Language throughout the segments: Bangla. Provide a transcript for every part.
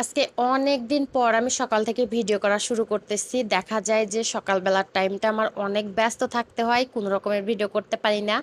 আজকে অনেক দিন পর আমি সকাল থেকে ভিডিও করা শুরু করতেছি। দেখা যায় যে সকালবেলার টাইমটা আমার অনেক ব্যস্ত থাকতে হয়, কোনো রকমের ভিডিও করতে পারি না।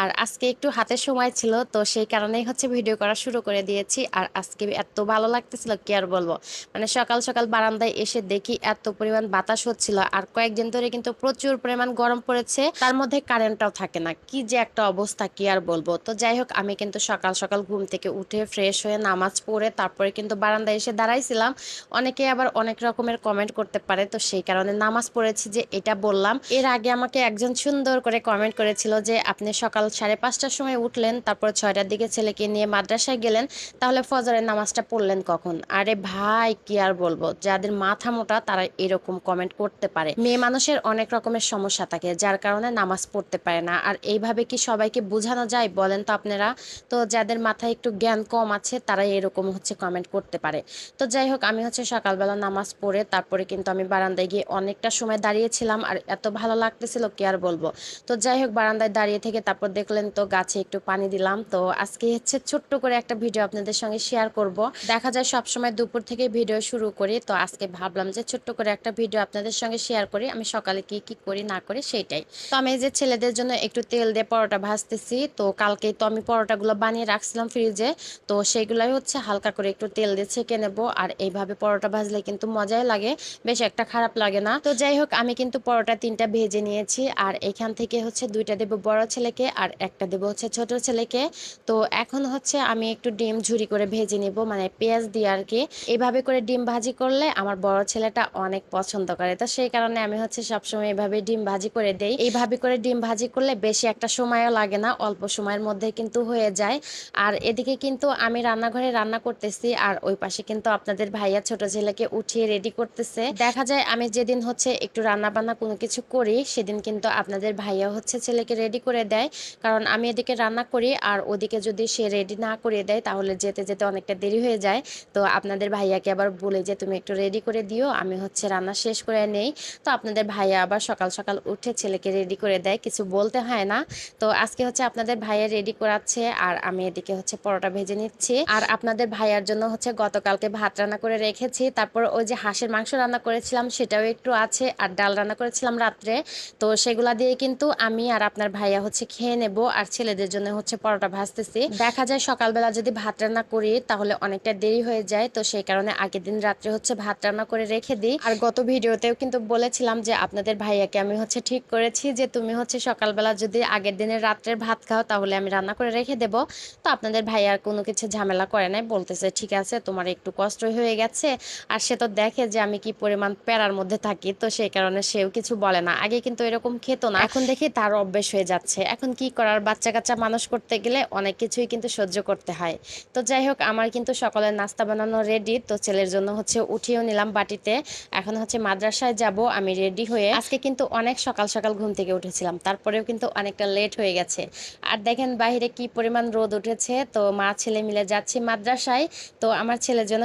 আর আজকে একটু হাতে সময় ছিল, তো সেই কারণেই হচ্ছে ভিডিও করা শুরু করে দিয়েছি। আর আজকে এত ভালো লাগতেছিল, কি আর বলব? মানে সকাল সকাল বারান্দায় এসে দেখি এত পরিমাণ বাতাস হচ্ছিল। আর কয়েকদিন ধরে কিন্তু প্রচুর পরিমাণ গরম পড়েছে। তার মধ্যে কারেন্টটাও থাকে না। কি যে একটা অবস্থা, কি আর বলব? তো যাই হোক, আমি কিন্তু সকাল সকাল ঘুম থেকে উঠে ফ্রেশ হয়ে নামাজ পড়ে তারপরে কিন্তু বারান্দায় এসে দাঁড়াইছিলাম। অনেকে আবার অনেক রকমের কমেন্ট করতে পারে, তো সেই কারণে নামাজ পড়েছি যে এটা বললাম। এর আগে আমাকে একজন সুন্দর করে কমেন্ট করেছিল যে, আপনি সকাল সাড়ে পাঁচটার সময় উঠলেন, তারপর ছয়টার দিকে ছেলেকে নিয়ে মাদ্রাসায় গেলেন, তাহলে ফজরের নামাজটা পড়লেন কখন? আরে ভাই, কি আর বলব? যাদের মাথা মোটা, তারা এরকম কমেন্ট করতে পারে। মেয়ে মানুষের অনেক রকমের সমস্যা থাকে, যার কারণে নামাজ পড়তে পারে না। আর এইভাবে কি সবাইকে বোঝানো যায় বলেন তো আপনারা? তো যাদের মাথায় একটু জ্ঞান কম আছে, তারাই এরকম হচ্ছে কমেন্ট করতে পারে। তো যাই হোক, আমি হচ্ছে সকালবেলা নামাজ পড়ে তারপরে কিন্তু আমি বারান্দায় গিয়ে অনেকটা সময় দাঁড়িয়েছিলাম আর এত ভালো লাগতেছিল কি আর বলব। তো যাই হোক, বারান্দায় দাঁড়িয়ে থেকে তারপর দেখলেন তো গাছে একটু পানি দিলাম। তো আজকে হচ্ছে ছোট্ট করে একটা ভিডিও আপনাদের সঙ্গে শেয়ার করব। দেখা যায় সব সময় দুপুর থেকে ভিডিও শুরু করি। তো আজকে ভাবলাম যে ছোট্ট করে একটা ভিডিও আপনাদের সঙ্গে শেয়ার করি। আমি সকালে কি কি করি, না করি সেইটাই। তো আমি যে ছেলেদের জন্য একটু তেল দিয়ে পরোটা ভাজতেছি। তো কালকেই তো আমি পরোটাগুলো বানিয়ে রাখছিলাম ফ্রিজে তো সেইগুলাই হচ্ছে হালকা করে একটু তেল দিয়ে ছেঁকে নেব। আর এইভাবে পরোটা ভাজলে কিন্তু মজাই লাগে, বেশ একটা খারাপ লাগে না। তো যাই হোক, আমি কিন্তু পরোটা তিনটা ভেজে নিয়েছি। আর এখান থেকে হচ্ছে দুইটা দেবো বড় ছেলেকে আর একটা দেবো হচ্ছে ছোট ছেলেকে। তো এখন হচ্ছে আমি একটু ডিম ঝুরি করে ভেজে নিব মানে পেঁয়াজ দিয়ে আর কি। এইভাবে করে ডিম ভাজি করলে আমার বড় ছেলেটা অনেক পছন্দ করে। তো সেই কারণে আমি হচ্ছে সবসময় এইভাবে ডিম ভাজি করে দেই। এইভাবে করে ডিম ভাজি করলে বেশি একটা সময়ও লাগে না, অল্প সময়ের মধ্যে কিন্তু হয়ে যায়। আর এদিকে কিন্তু আমি রান্নাঘরে রান্না করতেছি, আর ওই পাশে কিন্তু আপনাদের ভাইয়া ছোট ছেলেকে উঠিয়ে রেডি করতেছে। দেখা যায় আমি যেদিন হচ্ছে একটু রান্না বান্না কোনো কিছু করি, সেদিন কিন্তু আপনাদের ভাইয়া হচ্ছে ছেলেকে রেডি করে দেয়। কারণ আমি এদিকে রান্না করি আর ওদিকে যদি সে রেডি না করে দেয়, তাহলে যেতে যেতে অনেকটা দেরি হয়ে যায়। তো আপনাদের ভাইয়াকে আবার বলে যে, তুমি একটু রেডি করে দিও, আমি হচ্ছে রান্না শেষ করে নেই। তো আপনাদের ভাইয়া আবার সকাল সকাল উঠে ছেলেকে রেডি করে দেয়। কিছু বলতে হয় না। তো আজকে হচ্ছে আপনাদের ভাইয়া রেডি করাচ্ছে আর আমি এদিকে হচ্ছে পরোটা ভেজে নিচ্ছি। আর আপনাদের ভাইয়ার জন্য হচ্ছে গতকালকে ভাত রান্না করে রেখেছি। তারপর ওই যে হাঁসের মাংস রান্না করেছিলাম, সেটাও একটু আছে। আর ডাল রান্না করেছিলাম রাত্রে। তো সেগুলা দিয়ে কিন্তু আমি আর আপনার ভাইয়া হচ্ছে খেয়ে নেব আর ছেলেদের জন্য হচ্ছে পরোটা ভাজতেছি। দেখা যায় সকালবেলা যদি ভাত রান্না করি, তাহলে অনেকটা দেরি হয়ে যায়। তো সেই কারণে আগের দিন রাত্রে হচ্ছে ভাত রান্না করে রেখে দিই। আর গত ভিডিওতেও কিন্তু বলেছিলাম যে, আপনাদের ভাইয়াকে আমি হচ্ছে ঠিক করেছি যে, তুমি হচ্ছে সকালবেলা যদি আগের দিনের রাত্রের ভাত খাও, তাহলে আমি রান্না করে রেখে দেব। তো আপনাদের ভাইয়ার কোনো কিছু ঝামেলা করে নাই, বলতেছে, ঠিক আছে, তোমার একটু কষ্ট হয়ে গেছে আর সে তো দেখে যে আমি কি পরিমাণ প্যারার মধ্যে থাকি, তো সেই কারণে সেও কিছু বলে না। আগে কিন্তু এরকম খেত না। এখন দেখি তার অভ্যেস হয়ে যাচ্ছে। এখন কি করার? বাচ্চা কাচ্চা মানুষ করতে গেলে অনেক কিছুই কিন্তু সহ্য করতে হয়। তো যাই হোক, আমার কিন্তু সকালের নাস্তা বানানো রেডি তো ছেলের জন্য হচ্ছে উঠিয়েও নিলাম বাটিতে। এখন হচ্ছে মাদ্রাসায় যাব, আমি রেডি হয়ে আজকে কিন্তু অনেক সকাল সকাল ঘুম থেকে উঠেছিলাম। তারপরেও কিন্তু অনেকটা লেট হয়ে গেছে। আর দেখেন বাইরে কি পরিমাণ রোদ উঠেছে, তো মা ছেলে মিলে যাচ্ছি মাদ্রাসায়। তো আমার ছেলের জন্য